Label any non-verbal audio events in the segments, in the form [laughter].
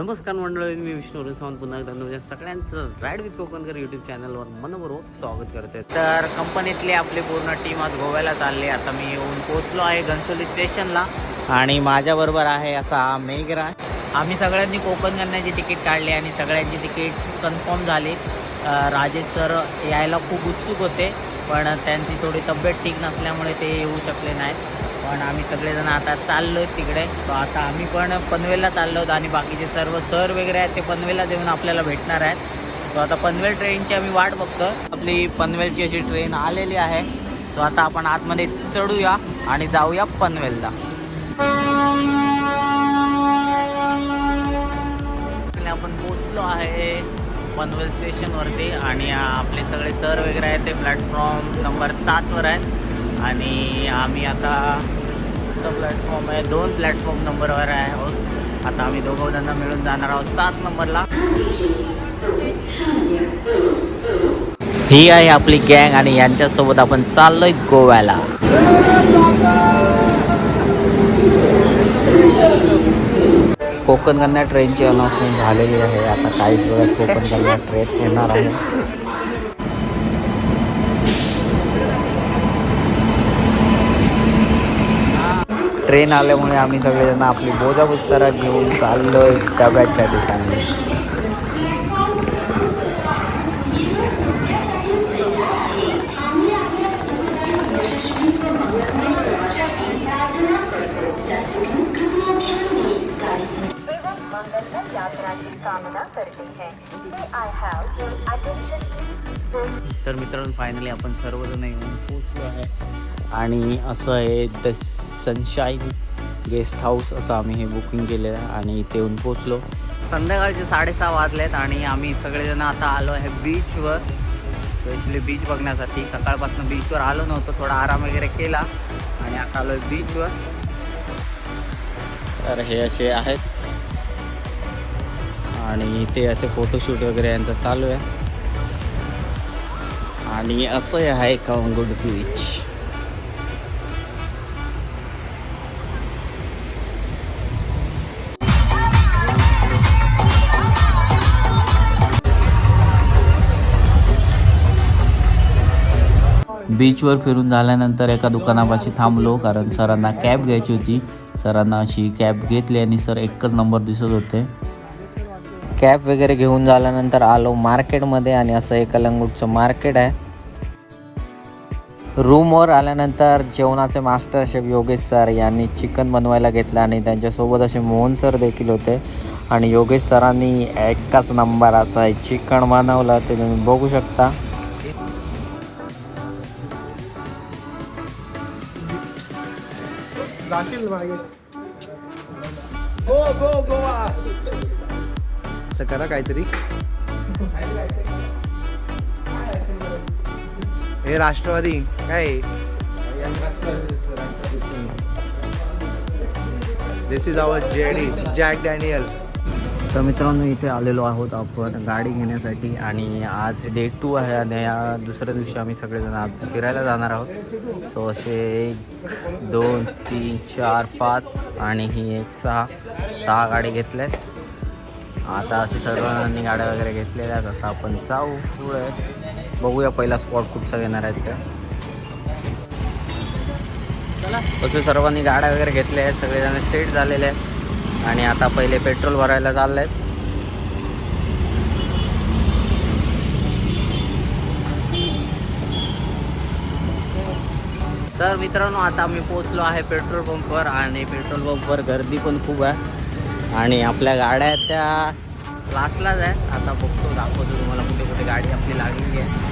नमस्कार मंडळी मी विष्णू सावंत पुन्हा एकदा तुमच्या सगळ्यांचं राईड विथ कोकणकर यूट्यूब चॅनलवर मनपूर्वक स्वागत करते. तर कंपनीतली आपली पूर्ण टीम आज गोव्याला चालली. आता मी येऊन पोहोचलो आहे घनसोली स्टेशनला आणि माझ्याबरोबर आहे असा मेघराज. आम्ही सगळ्यांनी कोकण करण्याची तिकीट काढली आणि सगळ्यांची तिकीट कन्फर्म झाली. राजेश सर यायला खूप उत्सुक होते पण त्यांची थोडी तब्येत ठीक नसल्यामुळे ते येऊ शकले नाहीत. पण आम्ही सगळेजण आता चाललो तिकडे. तर आता आम्ही पण पनवेलला चाललो आणि बाकीचे सर्व सर वगैरे आहेत ते पनवेलला येऊन आपल्याला भेटणार आहेत. तो आता पनवेल ट्रेनची आम्ही वाट बघतो. आपली पनवेलची अशी ट्रेन आलेली आहे. सो आता आपण आतमध्ये चढूया आणि जाऊया पनवेलला. आपण पोचलो आहे पनवेल स्टेशनवरती आणि आपले सगळे सर वगैरे आहेत ते प्लॅटफॉर्म नंबर सातवर आहेत. आणि आम्ही आता प्लॅटफॉर्म आहे. दोन प्लॅटफॉर्म नंबरवर आहे आहोत आता आम्ही दोघं मिळून जाणार आहोत सात नंबरला. ही आहे आपली गँग आणि यांच्यासोबत आपण चाललोय गोव्याला. कोकण कन्या ट्रेनची अनाउन्समेंट झालेली आहे. आता काहीच वेळात कोकण कन्या ट्रेन येणार आहे. ट्रेन आल्यामुळे आम्ही सगळेजण आपली बोजा पुस्तरा घेऊन चाललो डब्याच्या ठिकाणी. तर मित्रांनो फायनली आपण सर्वजण येऊन पोहोचलो आहे. आणि असं आहे दस सनशाईन गेस्ट हाऊस असं आम्ही हे बुकिंग केलेलं आहे आणि इथे येऊन पोचलो संध्याकाळचे साडेसहा वाजलेत आणि आम्ही सगळेजण आता आलो आहे बीचवर स्पेशली बीच बघण्यासाठी सकाळपासून बीचवर आलो नव्हतो थोडा आराम वगैरे केला आणि आता आलो आहे बीचवर तर हे असे आहेत. आणि ते असे फोटोशूट वगैरे यांचं चालू आहे. आणि असं आहे कांगुड बीच बीचवर फिरून झाल्यानंतर एका दुकानापाशी थांबलो कारण सरांना कॅब घ्यायची होती. सरांना अशी कॅब घेतली आणि सर एकच नंबर दिसत होते. कॅब वगैरे घेऊन झाल्यानंतर आलो मार्केटमध्ये आणि असं एक कलंगूटचं मार्केट आहे. रूमवर आल्यानंतर जेवणाचे मास्टर शेफ योगेश सर यांनी चिकन बनवायला घेतलं आणि त्यांच्यासोबत असे मोहन सर देखील होते. आणि योगेश सरांनी एकाच नंबर असा आहे चिकन बनवलं ते तुम्ही बघू शकता. जाशील मागे. गो गो गोवा. असं करा काहीतरी. हे राष्ट्रवादी काय? This is our JD Jack Daniel तर मित्रांनो इथे आलेलो आहोत आपण गाडी घेण्यासाठी आणि आज डे टू आहे आणि या दुसऱ्या दिवशी आम्ही सगळेजण आज फिरायला जाणार आहोत. सो असे एक दोन तीन चार पाच आणि ही एक सहा सहा गाडी घेतल्यात. आता असे सर्वांनी गाड्या वगैरे घेतलेल्या आहेत. आता आपण जाऊ पुढे. बघूया पहिला स्पॉट कुठचा घेणार आहेत तर तसे सर्वांनी गाड्या वगैरे घेतल्या आहेत. सगळेजण सेट झालेले आहेत. आणि आता पहिले पेट्रोल भरायला चाललंय आहेत तर मित्रांनो आता आम्ही पोचलो आहे पेट्रोल पंपवर आणि पेट्रोल पंपवर गर्दी पण खूप आहे. आणि आपल्या गाड्या त्या लास्टलाच आहेत. आता बघतो दाखवतो तुम्हाला कुठे कुठे गाडी आपली लागलेली आहे.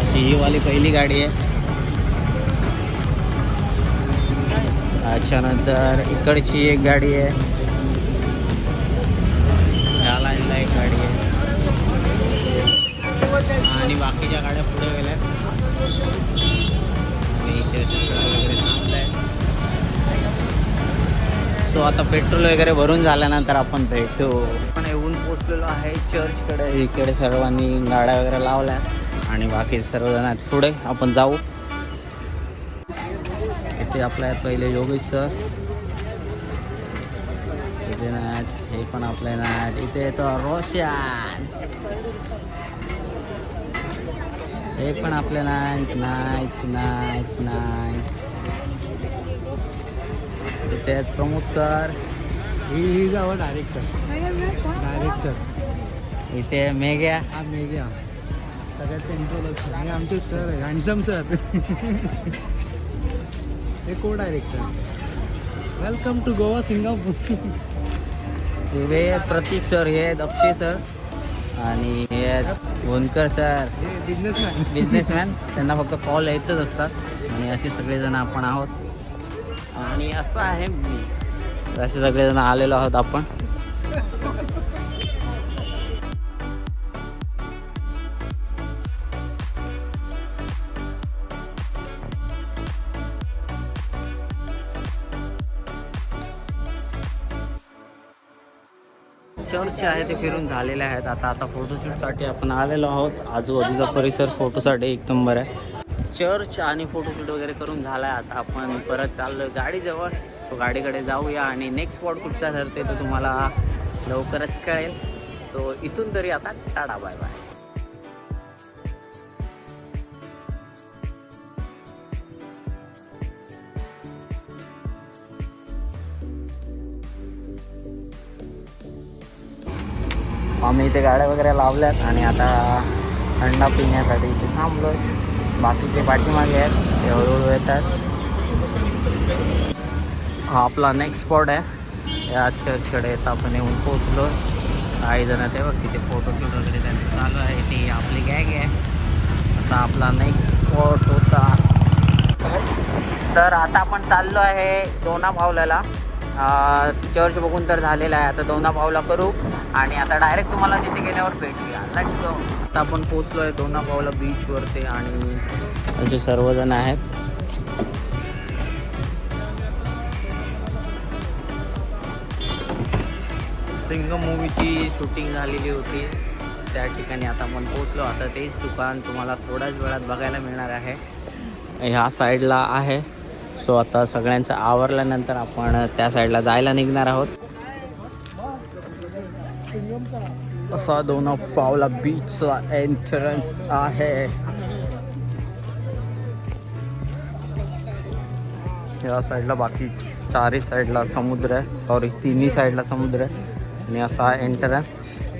अशी ही वाली पहिली गाडी आहे. त्याच्यानंतर इकडची एक गाडी आहे. ह्या लाईनला एक गाडी आहे. आणि बाकीच्या गाड्या पुढे गेल्या. वगैरे सो आता पेट्रोल वगैरे भरून झाल्यानंतर आपण भेटू. पण येऊन पोचलेलो आहे चर्चकडे इकडे सर्वांनी गाड्या वगैरे लावल्या. आणि बाकी सर्वजण आहेत पुढे. आपण जाऊ. इथे आपल्या आहेत पहिले योगेश सर. नाट हे पण आपले नाट इथे येतो रोशन. हे पण आपले नाईट नाईट नाईट नाईट इथे आहेत प्रमुख सर. ही ही जावं डायरेक्टर डायरेक्टर इथे मेघ्या. हा मेघ्या. सगळ्यात इंट्रोडक्शन आमचे सर आहे हॅन्सम सर. [laughs] हे co director welcome to Goa Singapore हे प्रतीक सर हे आहेत अक्षय सर आणि हे आहेत गोंदकर सर हे बिझनेसमॅन बिझनेसमॅन त्यांना फक्त कॉल यायचंच असतात. आणि असे सगळेजण आपण आहोत. आणि असं आहे मी. असे सगळेजण आलेलो आहोत आपण. चर्च आहे ते फिरून झालेले आहेत. आता आता फोटोशूटसाठी आपण आलेलो आहोत. आजूबाजूचा परिसर फोटोसाठी एक नंबर आहे. चर्च आणि फोटोशूट वगैरे करून झाला आहे आता आपण परत चाललो गाडीजवळ. सो गाडीकडे जाऊया आणि नेक्स्ट स्पॉट कुठचा ठरते तो तुम्हाला लवकरच कळेल. सो इथून तरी आता टाटा बाय बाय आम्ही इथे गाड्या वगैरे लावल्यात आणि आता थंडा पिण्यासाठी इथे थांबलोय. बाकीचे पाठीमागे आहेत ते हळूहळू येतात. हा आपला नेक्स्ट स्पॉट आहे. या चर्चकडे येत आपण येऊन पोचलो काही जण ते बघ तिथे फोटोशूट वगैरे त्यांचं चालू आहे. ती आपली गॅग आहे. आता आपला नेक्स्ट स्पॉट होता. तर आता आपण चाललो आहे दोना भावल्याला चर्च बघून तर झालेला आहे. आता दोना पावला करू आणि आता डायरेक्ट तुम्हाला तिथे गेल्यावर भेटूया लेट्स गो आता आपण पोचलो आहे दोना पावला बीचवरती आणि असे सर्वजण आहेत. सिंग मूवीची शूटिंग झालेली होती. त्या ठिकाणी आता आपण पोचलो आता तेच दुकान तुम्हाला थोड्याच वेळात बघायला मिळणार आहे. ह्या साईडला आहे. सो आता सगळ्यांचं आवरल्यानंतर आपण त्या साईडला जायला निघणार आहोत. असा दोन पावला बीचचा एंट्रन्स आहे. या साईडला बाकी चारही साईडला समुद्र आहे. सॉरी तिन्ही साईडला समुद्र आहे. आणि असा एंट्रन्स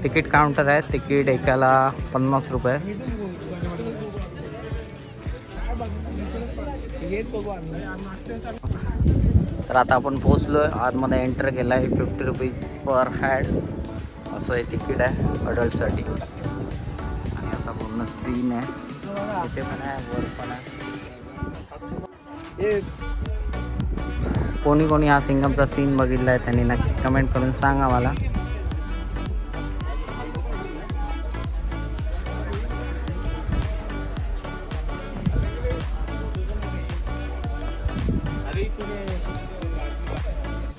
तिकीट काउंटर आहे. तिकीट एकाला पन्नास रुपये. तर आता आपण पोचलोय आतमध्ये एंटर केलं आहे फिफ्टी रुपीज पर हॅड असं हे तिकीट आहे अडल्टसाठी आणि असा पूर्ण सीन आहे. इथे पण आहे वर पण आहे. कोणी कोणी हा सिंगमचा सीन बघितला आहे त्यांनी नक्की कमेंट करून सांगा मला.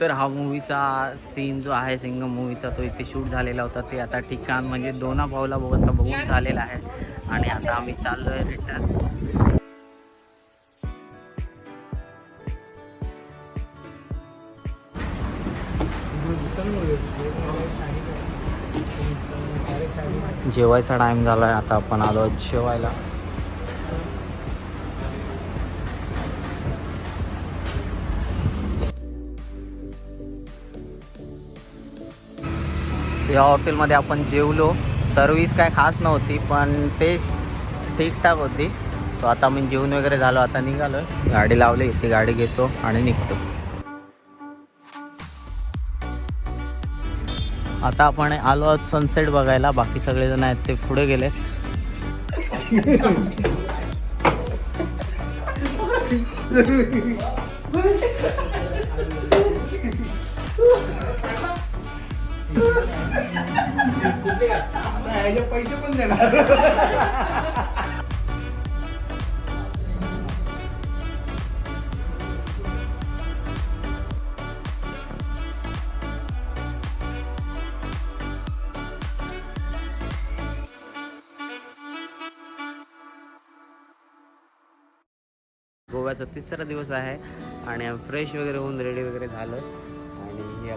तर हा मूवीचा सीन जो आहे सिंगम मूवीचा तो इथे शूट झालेला होता. ते आता ठिकाण म्हणजे दोना पावला बघता बघून झालेला आहे. आणि आता आम्ही चाललो आहे रिटर्न जेवायचा टाइम झाला आहे आता आपण आलो आहोत जेवायला. या हॉटेलमध्ये आपण जेवलो. सर्विस काय खास नव्हती पण टेस्ट ठीकठाक होती. सो आता मी जेवण वगैरे झालो आता निघालो गाडी लावली ती गाडी घेतो आणि निघतो. आता आपण आलो आहोत सनसेट बघायला. बाकी सगळेजण आहेत ते पुढे गेलेत [laughs] आता पैसे पण देणार. गोव्याचा तिसरा दिवस आहे आणि फ्रेश वगैरे होऊन रेडी वगैरे झालं.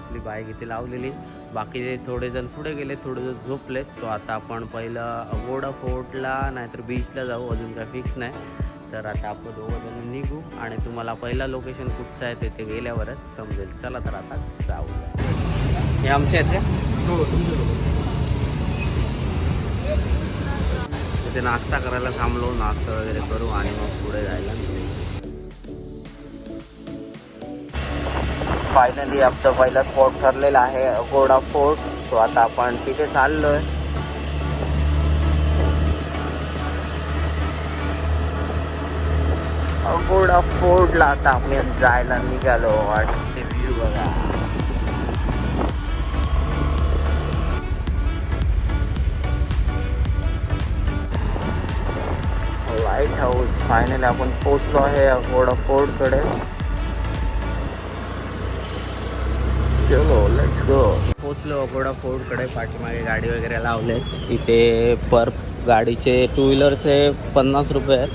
आपली बाईक इथे लावलेली. बाकीचे थोडे जण पुढे गेले थोडे जण झोपलेत सो आता आपण पहिलं अगोडा फोर्टला नाहीतर बीचला जाऊ. अजून काय फिक्स नाही. तर आता आपण दोघं जण निघू. आणि तुम्हाला पहिला लोकेशन कुठचं आहे ते ते गेल्यावरच समजेल. चला तर आता जाऊ हे आमचे आहेत का? तिथे नाश्ता करायला थांबलो. नाश्ता वगैरे करू आणि मग पुढे जायला. फायनली आमचा पहिला स्पॉट ठरलेला आहे अकोडा फोर्ट सो आता आपण तिथे चाललोय. अकोडा फोर्टला आता आम्ही जायला निघालो आणि ते व्ह्यू बघा. लाइट हाऊस फायनली आपण पोचलो आहे अकोडा फोर्टकडे चलो लेट्स गो पोचलो अगोडा फोर्टकडे पाठीमागे गाडी वगैरे लावले इथे पर गाडीचे टू व्हीलरचे पन्नास रुपये आहेत.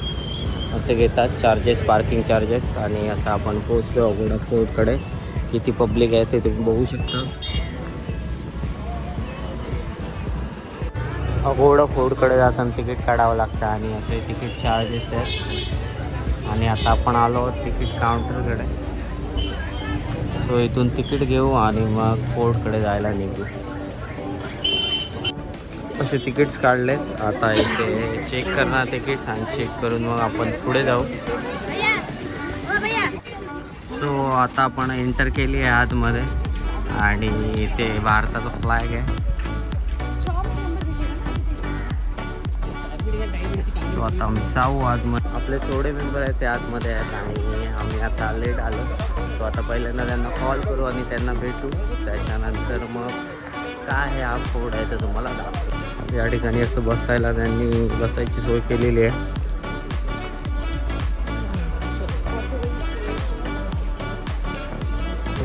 असे घेतात चार्जेस पार्किंग चार्जेस आणि असं आपण पोचलो अकोडा फोर्टकडे किती पब्लिक आहे ते तुम्ही बघू शकता. अकोडा फोर्टकडे जाताना तिकीट काढावं लागतं आणि असे तिकीट चार्जेस आहेत. आणि आता आपण आलो आहोत तिकीट काउंटरकडे सो इथून तिकीट घेऊ आणि मग फोर्टकडे जायला निघू. असे तिकीट्स काढलेत. आता इथे चेक करणार तिकीट्स आणि चेक करून मग आपण पुढे जाऊ. सो आता आपण एंटर केली आहे आतमध्ये. आणि इथे भारताचा फ्लॅग आहे. सो आता आम्ही जाऊ आतमध्ये. आपले थोडे मेंबर आहेत ते आतमध्ये आहेत आणि आम्ही आता लेट आलो. सो आता पहिल्यांदा त्यांना कॉल करू आणि त्यांना भेटू. त्याच्यानंतर मग काय आहे हा फोड आहे तर तुम्हाला दाखवू या ठिकाणी असं बसायला त्यांनी बसायची सोय केलेली आहे.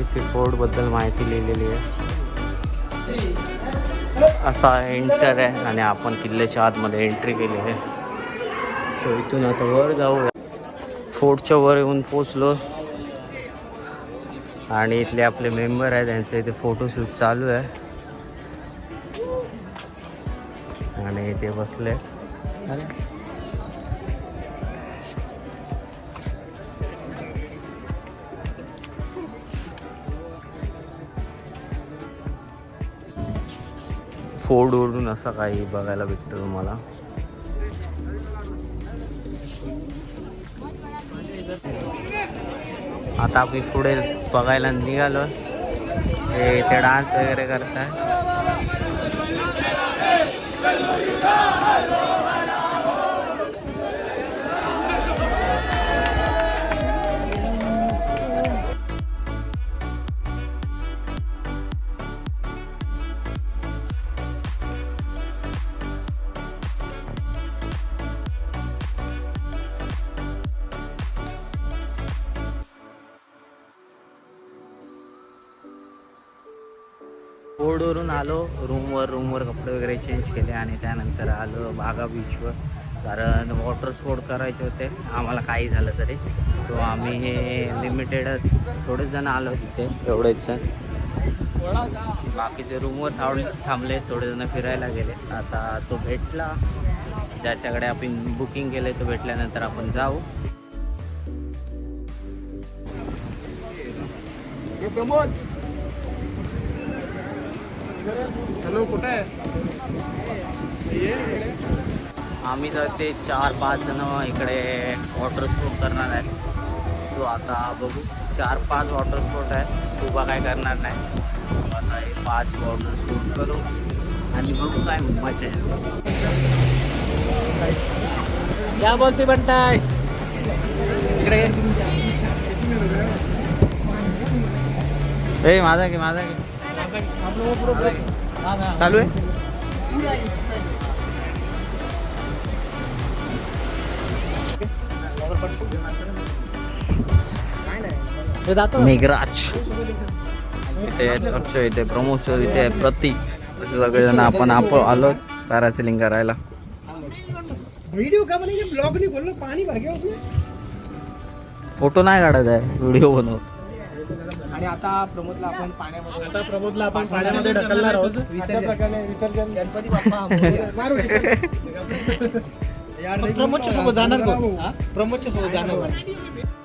इथे फोर्टबद्दल माहिती लिहिलेली आहे. असा एंटर आहे आणि आपण किल्ल्याच्या आतमध्ये एंट्री केली आहे. सो इथून आता वर जाऊ फोर्टच्या वर येऊन पोचलो आणि इथले आपले मेंबर आहे त्यांचे इथे फोटोशूट चालू आहे. आणि ते बसले. फोर्डवरून असं काही बघायला भेटतं तुम्हाला. आता आपली पुढे बघायला निघालो. हे इथे डान्स वगैरे करताय. बोर्डवरून आलो रूमवर रूमवर कपडे वगैरे चेंज केले आणि त्यानंतर आलो बागा बीचवर कारण वॉटर स्पोर्ट करायचे होते. आम्हाला काही झालं तरी. तो आम्ही हे लिमिटेडच थोडेच जण आलो तिथे. एवढेच. जण बाकीचे रूमवर थांब थांबले थोडेजण फिरायला गेले. आता तो भेटला. ज्याच्याकडे आपण बुकिंग केले तो भेटल्यानंतर आपण जाऊ. हॅलो कुठे आहे? आम्ही तर ते चार पाच जण इकडे वॉटर स्पोर्ट करणार आहेत. सो आता बघू. चार पाच वॉटर स्पोर्ट आहेत. स्कुबा काय करणार नाही. आता हे पाच वॉटर स्पोर्ट करू. आणि बघू काय मजा आहे क्या बोलते बनताय इकडे ए माझा की माझा की. चालू आहे? मेघराज. इथे चर्च इथे प्रमोशन इथे प्रतीक असे सगळेजण आपण आपण आलो पॅरासिलिंग करायला वीडियो का बनेंगे ब्लॉग नहीं खोलना पानी भर गया उसमें. फोटो नाही काढायचा आहे व्हिडिओ बनव आणि आता प्रमोदला आपण पाण्यामध्ये आता प्रमोदला आपण पाण्यामध्ये ढकलणार आहोत. अशा विसर्जन. प्रकारे विसर्जन. गणपती बाप्पा. [laughs] मारू प्रमोदच्या सोबत जाणार प्रमोदच्या सोबत जाणार